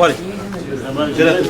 Pari. Gel.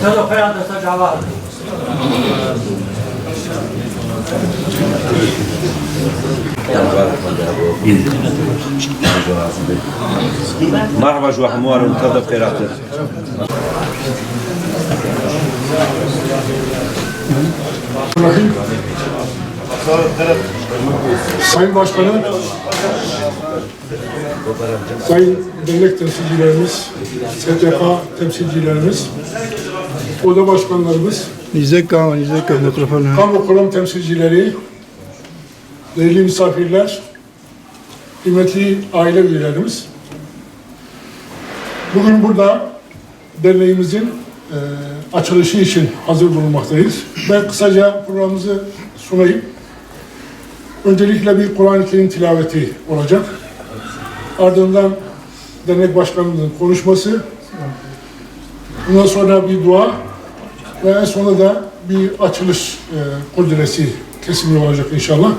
这就培养的社交了。Marva jo armoire um cada. Sayın Başkanım, Sayın Devlet Temsilcilerimiz, STK Temsilcilerimiz, Oda Başkanlarımız, İzzet Kamu, İzzet Kamu, Kamu Kurum Temsilcileri, değerli misafirler, kıymetli aile üyelerimiz. Bugün burada derneğimizin e, açılışı için hazır bulunmaktayız. Ben kısaca programımızı sunayım. Öncelikle bir Kur'an-ı Kerim tilaveti olacak. Ardından dernek başkanımızın konuşması. Bundan sonra bir dua ve en sonunda da bir açılış e, kurduresi kesimi olacak inşallah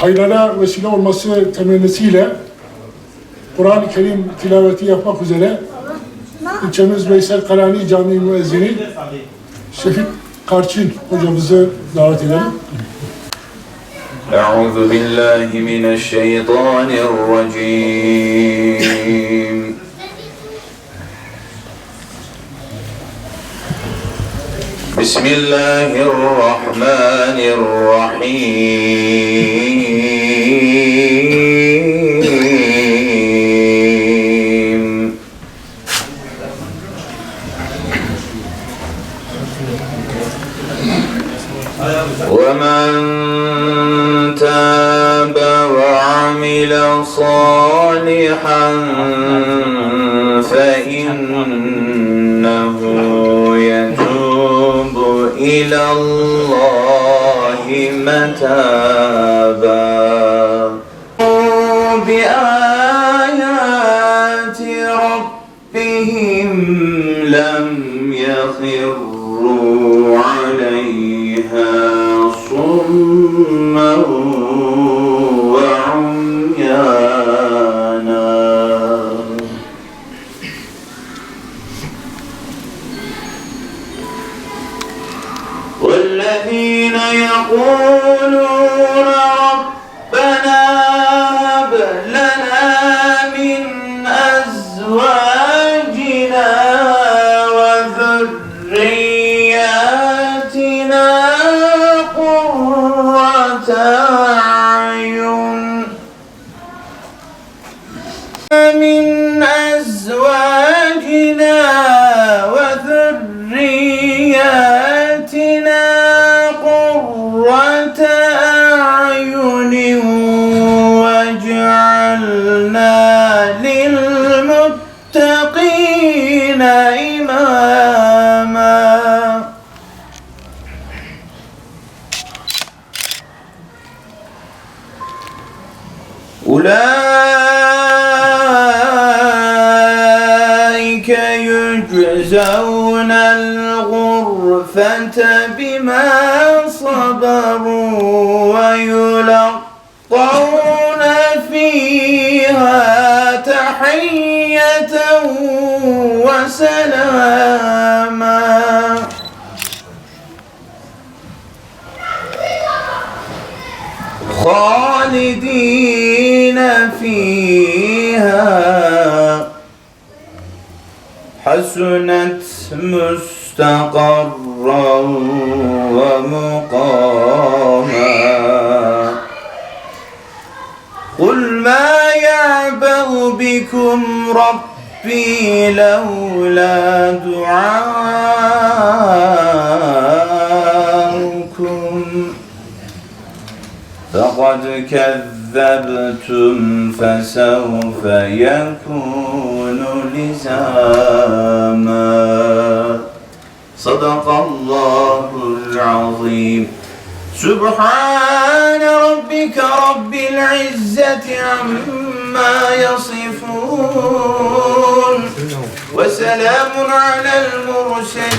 Hayırlara vesile olması temennisiyle Kur'an-ı Kerim tilaveti yapmak üzere ilçemiz Veysel Karani Camii Müezzini Şefik Karçin hocamızı davet edelim. أعوذ بالله من الشيطان الرجيم بسم الله الرحمن الرحيم. ومن تاب وعمل صالحا متابا وسلاما. خالدين فيها. حسنت مستقرا ومقاما. قل ما يعبأ بكم ربي لولا دعاؤكم. فقد كذبتم فسوف يكون لزاما. صدق الله العظيم. سبحان ربك رب العزة عما يصفون. وسلام على المرسلين.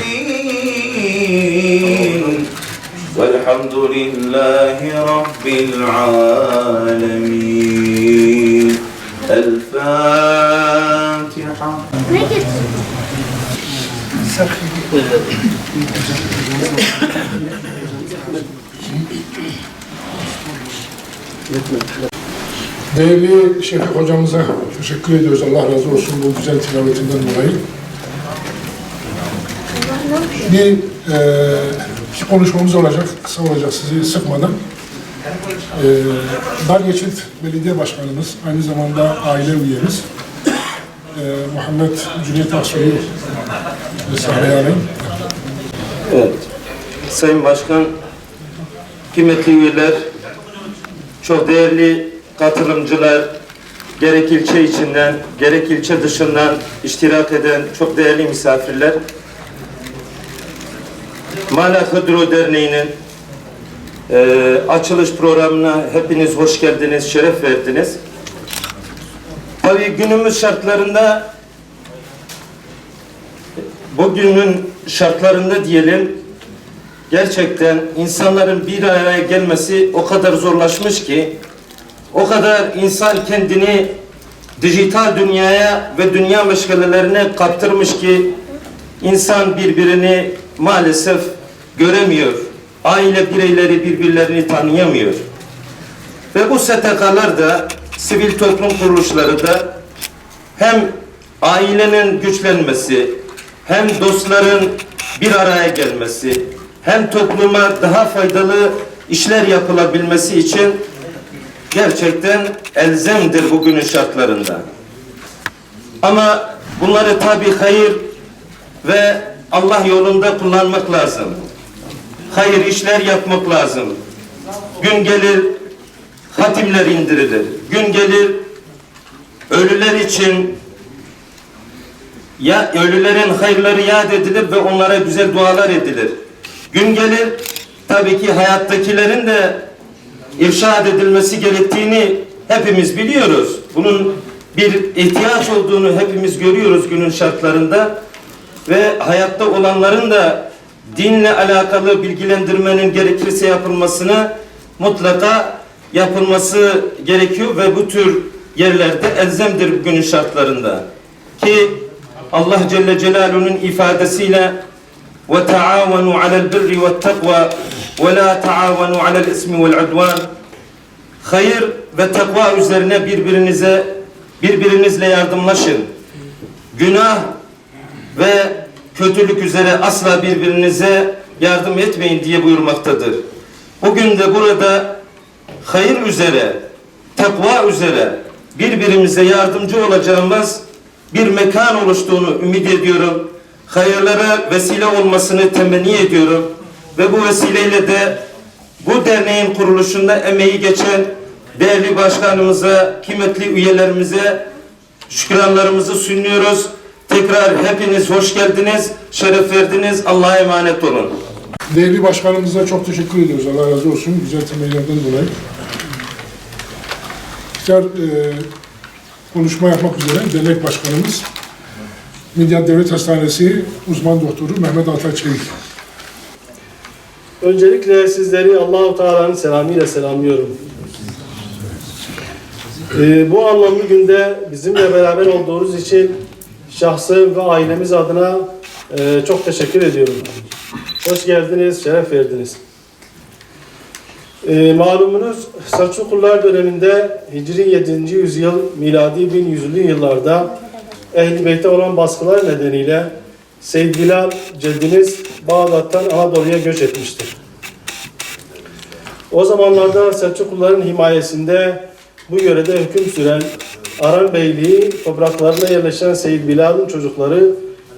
والحمد لله رب العالمين. الفاتحة. Değerli Şefik hocamıza teşekkür ediyoruz. Allah razı olsun bu güzel tilavetinden dolayı. Bir e, iki konuşmamız olacak. Kısa olacak sizi sıkmadan. E, Dargeçit Belediye Başkanımız, aynı zamanda aile üyemiz e, Muhammed Cüneyt Aksoy'u e, sahneye alayım. Evet. Sayın Başkan, kıymetli üyeler, çok değerli katılımcılar, gerek ilçe içinden, gerek ilçe dışından iştirak eden çok değerli misafirler, Mala Hıdro Derneği'nin eee, açılış programına hepiniz hoş geldiniz, şeref verdiniz. Tabii günümüz şartlarında bugünün şartlarında diyelim gerçekten insanların bir araya gelmesi o kadar zorlaşmış ki o kadar insan kendini dijital dünyaya ve dünya meşgalelerine kaptırmış ki insan birbirini maalesef göremiyor. Aile bireyleri birbirlerini tanıyamıyor. Ve bu STK'lar da sivil toplum kuruluşları da hem ailenin güçlenmesi, hem dostların bir araya gelmesi, hem topluma daha faydalı işler yapılabilmesi için gerçekten elzemdir bugünün şartlarında. Ama bunları tabi hayır ve Allah yolunda kullanmak lazım. Hayır işler yapmak lazım. Gün gelir hatimler indirilir. Gün gelir ölüler için ya ölülerin hayırları yad edilir ve onlara güzel dualar edilir. Gün gelir tabii ki hayattakilerin de irşad edilmesi gerektiğini hepimiz biliyoruz. Bunun bir ihtiyaç olduğunu hepimiz görüyoruz günün şartlarında ve hayatta olanların da dinle alakalı bilgilendirmenin gerekirse yapılmasını mutlaka yapılması gerekiyor ve bu tür yerlerde elzemdir günün şartlarında. Ki Allah Celle Celaluhu'nun ifadesiyle ve taavenu alel birri ve takva taavenu alel ismi vel udvan hayır ve takva üzerine birbirinize birbirinizle yardımlaşın. Günah ve kötülük üzere asla birbirinize yardım etmeyin diye buyurmaktadır. Bugün de burada hayır üzere, takva üzere birbirimize yardımcı olacağımız bir mekan oluştuğunu ümit ediyorum. Hayırlara vesile olmasını temenni ediyorum. Ve bu vesileyle de bu derneğin kuruluşunda emeği geçen değerli başkanımıza, kıymetli üyelerimize şükranlarımızı sunuyoruz. Tekrar hepiniz hoş geldiniz, şeref verdiniz. Allah'a emanet olun. Değerli başkanımıza çok teşekkür ediyoruz. Allah razı olsun güzel temellerden dolayı. Tekrar e, konuşma yapmak üzere dernek başkanımız Midyat Devlet Hastanesi uzman doktoru Mehmet Ataçayı. Öncelikle sizleri Allahu Teala'nın selamıyla selamlıyorum. Ee, bu anlamlı günde bizimle beraber olduğunuz için şahsım ve ailemiz adına e, çok teşekkür ediyorum. Hoş geldiniz, şeref verdiniz. Ee, malumunuz Selçuklular döneminde Hicri 7. yüzyıl, miladi 1100'lü yıllarda Ehl-i Beyt'e olan baskılar nedeniyle Seyyid Bilal ceddimiz Bağdat'tan Anadolu'ya göç etmiştir. O zamanlarda Selçukluların himayesinde bu yörede hüküm süren Aran Beyliği topraklarına yerleşen Seyyid Bilal'ın çocukları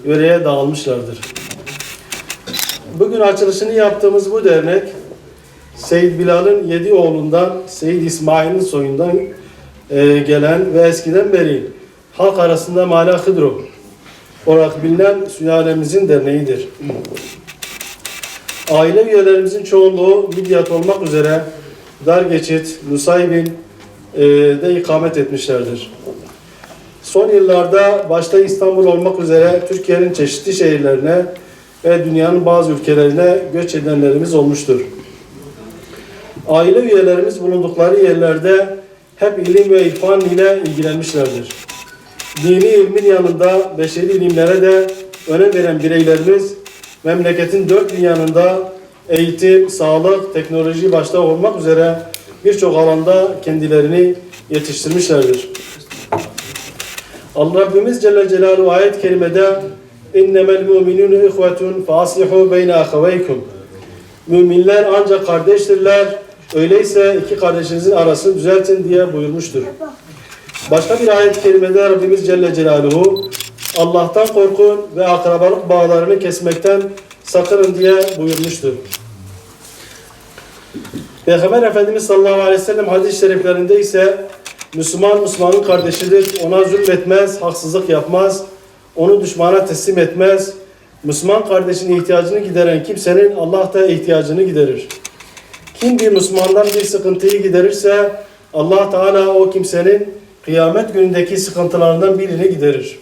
yöreye dağılmışlardır. Bugün açılışını yaptığımız bu dernek Seyyid Bilal'ın yedi oğlundan Seyyid İsmail'in soyundan e, gelen ve eskiden beri halk arasında Mala Hıdro olarak bilinen sülalemizin derneğidir. Aile üyelerimizin çoğunluğu Midyat olmak üzere Dargeçit, Nusaybin e, de ikamet etmişlerdir. Son yıllarda başta İstanbul olmak üzere Türkiye'nin çeşitli şehirlerine ve dünyanın bazı ülkelerine göç edenlerimiz olmuştur. Aile üyelerimiz bulundukları yerlerde hep ilim ve irfan ile ilgilenmişlerdir. Dini ilmin yanında beşeri ilimlere de önem veren bireylerimiz memleketin dört bir yanında eğitim, sağlık, teknoloji başta olmak üzere birçok alanda kendilerini yetiştirmişlerdir. Allah Rabbimiz Celle Celaluhu ayet-i kerimede innemel mu'minûne ihvetun faslihu beyne ahaveykum Müminler ancak kardeştirler. Öyleyse iki kardeşinizin arasını düzeltin diye buyurmuştur. Başka bir ayet-i kerimede Rabbimiz Celle Celaluhu Allah'tan korkun ve akrabalık bağlarını kesmekten sakının diye buyurmuştur. Peygamber Efendimiz sallallahu aleyhi ve sellem hadis-i şeriflerinde ise Müslüman Müslümanın kardeşidir. Ona zulmetmez, haksızlık yapmaz, onu düşmana teslim etmez. Müslüman kardeşinin ihtiyacını gideren kimsenin Allah da ihtiyacını giderir. Kim bir Müslümandan bir sıkıntıyı giderirse Allah Teala o kimsenin kıyamet günündeki sıkıntılarından birini giderir.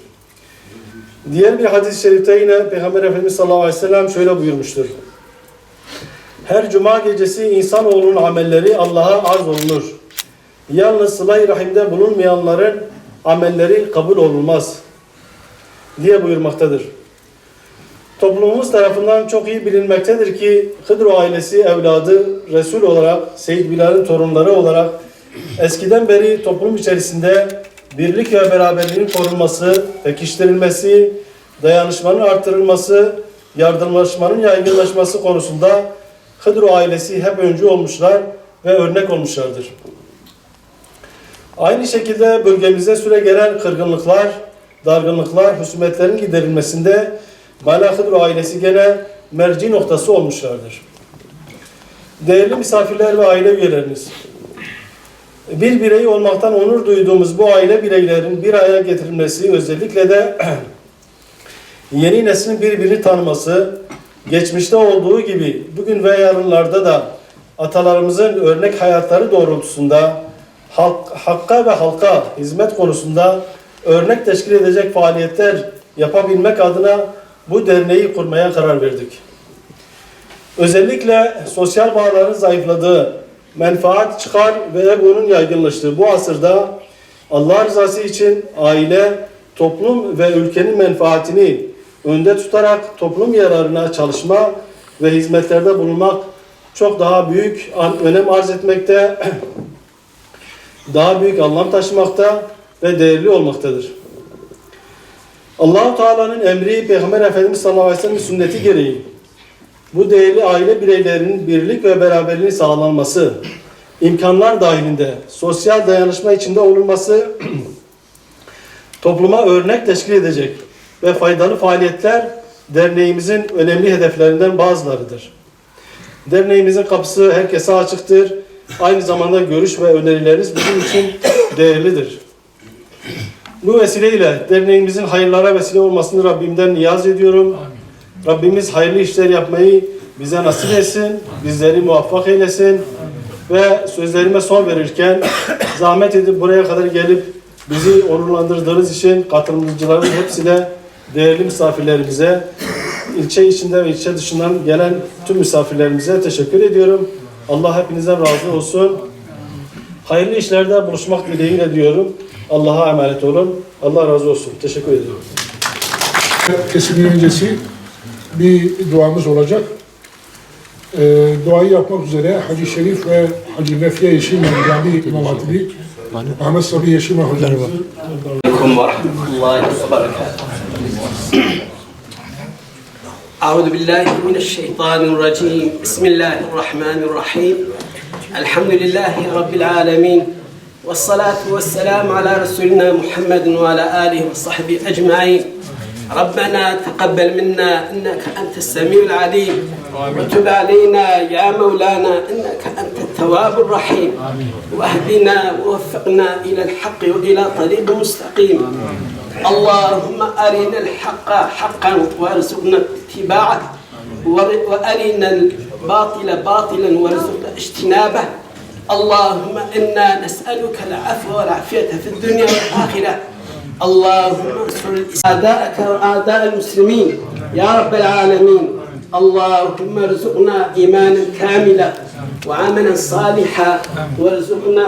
Diğer bir hadis-i şerifte yine Peygamber Efendimiz sallallahu aleyhi ve sellem şöyle buyurmuştur. Her cuma gecesi insanoğlunun amelleri Allah'a arz olunur. Yalnız sıla-i rahimde bulunmayanların amelleri kabul olunmaz diye buyurmaktadır. Toplumumuz tarafından çok iyi bilinmektedir ki Hıdro ailesi evladı Resul olarak, Seyyid Bilal'in torunları olarak eskiden beri toplum içerisinde birlik ve beraberliğin korunması, pekiştirilmesi, dayanışmanın artırılması, yardımlaşmanın yaygınlaşması konusunda Hıdro ailesi hep öncü olmuşlar ve örnek olmuşlardır. Aynı şekilde bölgemize süre gelen kırgınlıklar, dargınlıklar, husumetlerin giderilmesinde Bala Hıdro ailesi gene merci noktası olmuşlardır. Değerli misafirler ve aile üyeleriniz, bir birey olmaktan onur duyduğumuz bu aile bireylerin bir araya getirilmesi özellikle de yeni neslin birbirini tanıması, geçmişte olduğu gibi bugün ve yarınlarda da atalarımızın örnek hayatları doğrultusunda halk, hakka ve halka hizmet konusunda örnek teşkil edecek faaliyetler yapabilmek adına bu derneği kurmaya karar verdik. Özellikle sosyal bağların zayıfladığı, menfaat çıkar ve egonun yaygınlaştığı bu asırda Allah rızası için aile, toplum ve ülkenin menfaatini önde tutarak toplum yararına çalışma ve hizmetlerde bulunmak çok daha büyük önem arz etmekte, daha büyük anlam taşımakta ve değerli olmaktadır. Allahu Teala'nın emri Peygamber Efendimiz sallallahu aleyhi ve sellem sünneti gereği bu değerli aile bireylerinin birlik ve beraberliğini sağlanması, imkanlar dahilinde sosyal dayanışma içinde olunması, topluma örnek teşkil edecek ve faydalı faaliyetler derneğimizin önemli hedeflerinden bazılarıdır. Derneğimizin kapısı herkese açıktır. Aynı zamanda görüş ve önerileriniz bizim için değerlidir. Bu vesileyle derneğimizin hayırlara vesile olmasını Rabbimden niyaz ediyorum. Rabbimiz hayırlı işler yapmayı bize nasip etsin, bizleri muvaffak eylesin ve sözlerime son verirken zahmet edip buraya kadar gelip bizi onurlandırdığınız için katılımcıların hepsine değerli misafirlerimize, ilçe içinde ve ilçe dışından gelen tüm misafirlerimize teşekkür ediyorum. Allah hepinizden razı olsun. Hayırlı işlerde buluşmak dileğiyle diyorum. Allah'a emanet olun. Allah razı olsun. Teşekkür ediyorum. Kesimi öncesi bir duamız olacak. Ee, duayı yapmak üzere Hacı Şerif ve Hacı Mefiye Yeşilmen Cami İmam Hatibi Ahmet عليكم ورحمة الله وبركاته. أعوذ بالله من الشيطان الرجيم. بسم الله الرحمن الرحيم. الحمد لله رب العالمين والصلاة والسلام على رسولنا محمد وعلى آله وصحبه أجمعين. ربنا تقبل منا إنك أنت السميع العليم. وتب علينا يا مولانا إنك أنت التواب الرحيم. واهدنا ووفقنا إلى الحق وإلى طريق مستقيم. اللهم أرنا الحق حقا وارزقنا اتباعه. وأرنا الباطل باطلا وارزقنا اجتنابه. اللهم إنا نسألك العفو والعافية في الدنيا والآخرة. اللهم انصر أعداءك المسلمين. يا رب العالمين. اللهم ارزقنا إيمانا كاملا وعملا صالحا. وارزقنا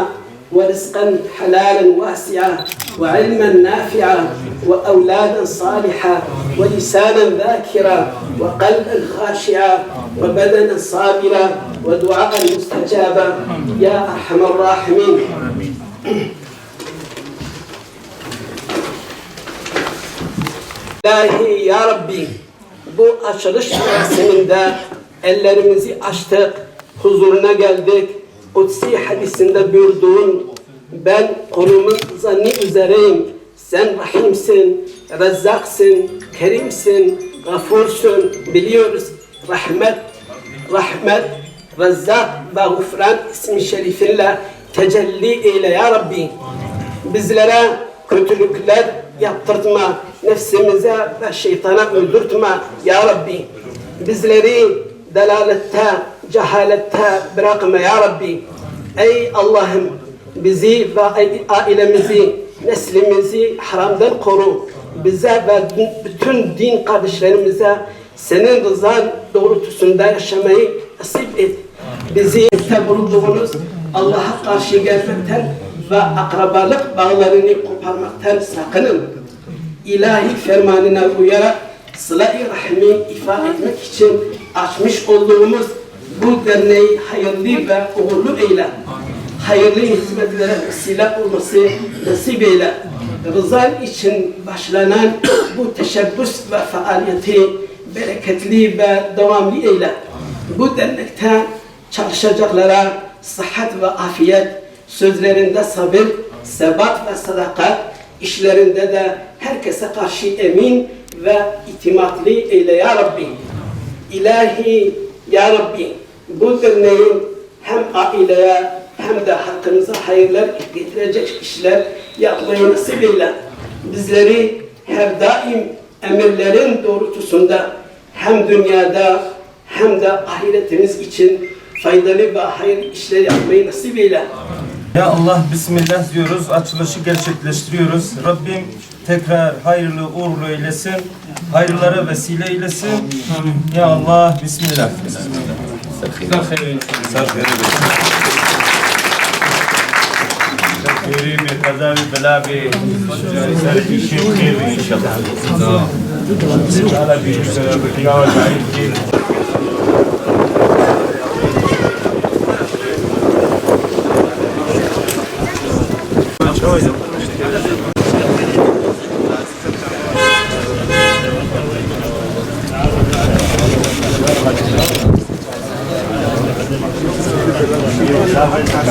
ورزقا حلالا واسعا وعلما نافعا وأولادا صالحا ولسانا ذاكرا وقلبا خاشعا وبدنا صابرا ودعاء مستجابا. يا أرحم الراحمين. İlahi ya Rabbi bu açılış merasiminde ellerimizi açtık, huzuruna geldik. Kutsi hadisinde buyurduğun ben kulumun zanni üzereyim. Sen rahimsin, rezzaksın, kerimsin, gafursun. Biliyoruz rahmet, rahmet, rezzak ve gufran ismi şerifinle tecelli eyle ya Rabbi bizlere kötülükler yaptırtma, nefsimize ve şeytana öldürtme ya Rabbi. Bizleri delalette, cehalette bırakma ya Rabbi. Ey Allah'ım bizi ve ailemizi, neslimizi haramdan koru. Bize ve bütün din kardeşlerimize senin rızan doğrultusunda yaşamayı nasip et. Bizi bulunduğunuz Allah'a karşı gelmekten ve akrabalık bağlarını koparmaktan sakının. İlahi fermanına uyarak sıla-i rahmi ifa etmek için açmış olduğumuz bu derneği hayırlı ve uğurlu eyle. Hayırlı hizmetlere vesile olması nasip eyle. Rızan için başlanan bu teşebbüs ve faaliyeti bereketli ve devamlı eyle. Bu dernekte çalışacaklara sıhhat ve afiyet, sözlerinde sabır, sebat ve sadakat, işlerinde de herkese karşı emin ve itimatlı eyle ya Rabbi. İlahi ya Rabbi bu derneğin hem aileye hem de halkımıza hayırlar getirecek işler yapmayı nasip eyle. Bizleri her daim emirlerin doğrultusunda hem dünyada hem de ahiretimiz için faydalı ve hayırlı işler yapmayı nasip eyle. Ya Allah Bismillah diyoruz, açılışı gerçekleştiriyoruz. Rabbim tekrar hayırlı uğurlu eylesin, hayırlara vesile eylesin. Ya Allah Bismillah. خيري بكذا بلا بسر في شيء خير ان شاء الله. تعالى дорозі. Gracias.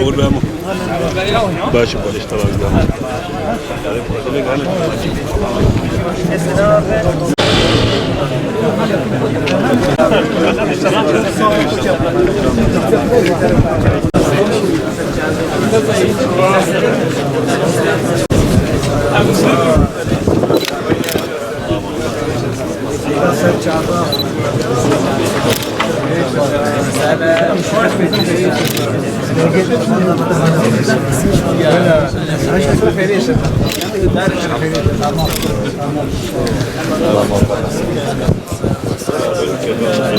Volvemos. Baixo para instalar agora. Tamam. Tamam.